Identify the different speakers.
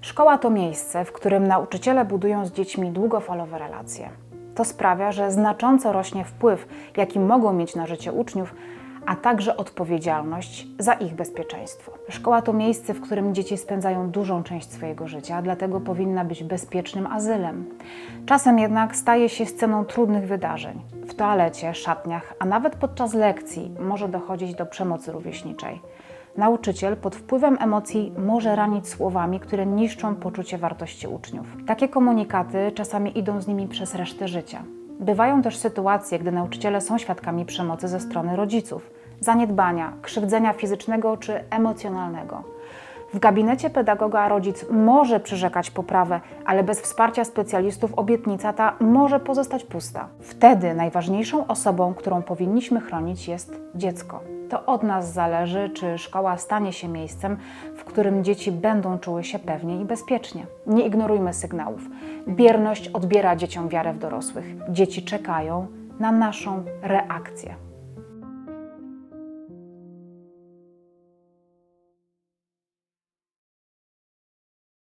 Speaker 1: Szkoła to miejsce, w którym nauczyciele budują z dziećmi długofalowe relacje. To sprawia, że znacząco rośnie wpływ, jaki mogą mieć na życie uczniów, a także odpowiedzialność za ich bezpieczeństwo. Szkoła to miejsce, w którym dzieci spędzają dużą część swojego życia, dlatego powinna być bezpiecznym azylem. Czasem jednak staje się sceną trudnych wydarzeń. W toalecie, szatniach, a nawet podczas lekcji może dochodzić do przemocy rówieśniczej. Nauczyciel pod wpływem emocji może ranić słowami, które niszczą poczucie wartości uczniów. Takie komunikaty czasami idą z nimi przez resztę życia. Bywają też sytuacje, gdy nauczyciele są świadkami przemocy ze strony rodziców, zaniedbania, krzywdzenia fizycznego czy emocjonalnego. W gabinecie pedagoga rodzic może przyrzekać poprawę, ale bez wsparcia specjalistów obietnica ta może pozostać pusta. Wtedy najważniejszą osobą, którą powinniśmy chronić, jest dziecko. To od nas zależy, czy szkoła stanie się miejscem, w którym dzieci będą czuły się pewnie i bezpiecznie. Nie ignorujmy sygnałów. Bierność odbiera dzieciom wiarę w dorosłych. Dzieci czekają na naszą reakcję.